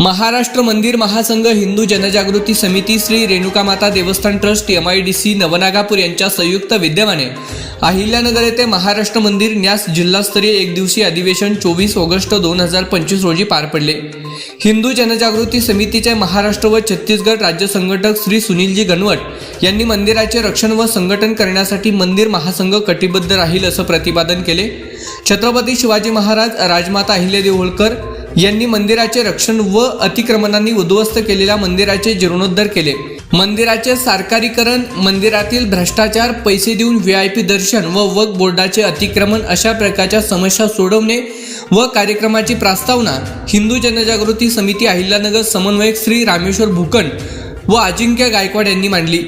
महाराष्ट्र मंदिर महासंघ हिंदू जनजागृती समिती श्री रेणुकामाता देवस्थान trust M I D C Navnagapur यांच्या संयुक्त विद्यमाने अहिल्यानगर येथे महाराष्ट्र मंदिर न्यास जिल्हास्तरीय एक दिवसीय अधिवेशन चोवीस ऑगस्ट दोन हजार पंचवीस रोजी पार पडले. हिंदू जनजागृती समितीचे महाराष्ट्र व छत्तीसगड राज्य संघटक श्री सुनीलजी गणवट यांनी मंदिराचे रक्षण व संघटन करण्यासाठी मंदिर महासंघ कटिबद्ध राहील असं प्रतिपादन केले. छत्रपती शिवाजी महाराज राजमाता अहिल्यादेव होळकर यांनी मंदिराचे रक्षण व अतिक्रमणांनी उद्ध्वस्त केलेल्या मंदिराचे जीर्णोद्धार केले. मंदिराचे सारकारीकरण मंदिरातील भ्रष्टाचार पैसे देऊन व्ही आय पी दर्शन व वक बोर्डाचे अतिक्रमण अशा प्रकारच्या समस्या सोडवणे व कार्यक्रमाची प्रस्तावना हिंदू जनजागृती समिती अहिल्यानगर समन्वयक श्री रामेश्वर भूकंड व अजिंक्य गायकवाड यांनी मांडली.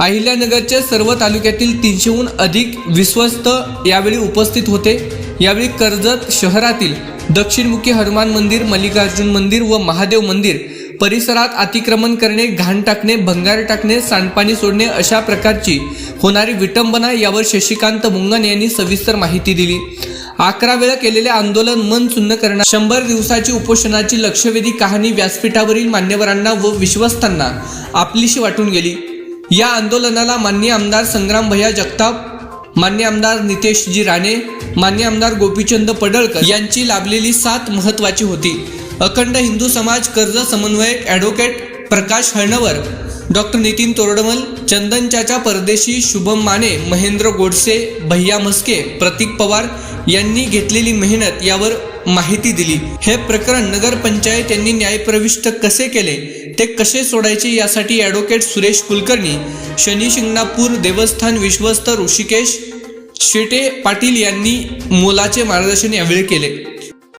अहिल्यानगरचे सर्व तालुक्यातील तीनशेहून अधिक विश्वस्त यावेळी उपस्थित होते. यावेळी कर्जत शहरातील दक्षिणमुखी हनुमान मंदिर मल्लिकार्जुन मंदिर व महादेव मंदिर परिसरात अतिक्रमण करणे घाण टाकणे भंगार टाकणे सांडपाणी सोडणे अशा प्रकारची होणारी विटंबना यावर शशिकांत मुंगन यांनी सविस्तर माहिती दिली. अकरा वेळा केलेले आंदोलन मन सुन्न करणार शंभर दिवसाची उपोषणाची लक्षवेधी कहाणी व्यासपीठावरील मान्यवरांना व विश्वस्तांना आपलीशी वाटून गेली. या आंदोलनाला मान्य आमदार संग्राम भैया जगताप मान्य आमदार नितेशजी राणे मान्य आमदार गोपीचंद पडळकर यांची लाभलेली साथ महत्वाची होती. अखंड हिंदू समाज कर्ज समन्वयक ॲडव्होकेट प्रकाश हळणवर डॉक्टर नितीन तोरडमल चंदन चाचा परदेशी शुभम माने महेंद्र गोडसे भैया मस्के प्रतीक पवार यांनी घेतलेली मेहनत यावर माहिती दिली. हे प्रकरण नगर पंचायत यांनी न्यायप्रविष्ट कसे केले ते कसे सोडायचे यासाठी ॲडव्होकेट सुरेश कुलकर्णी शनी शिंगणापूर देवस्थान विश्वस्त ऋषिकेश शेटे पाटील यांनी मोलाचे मार्गदर्शन यावेळी केले.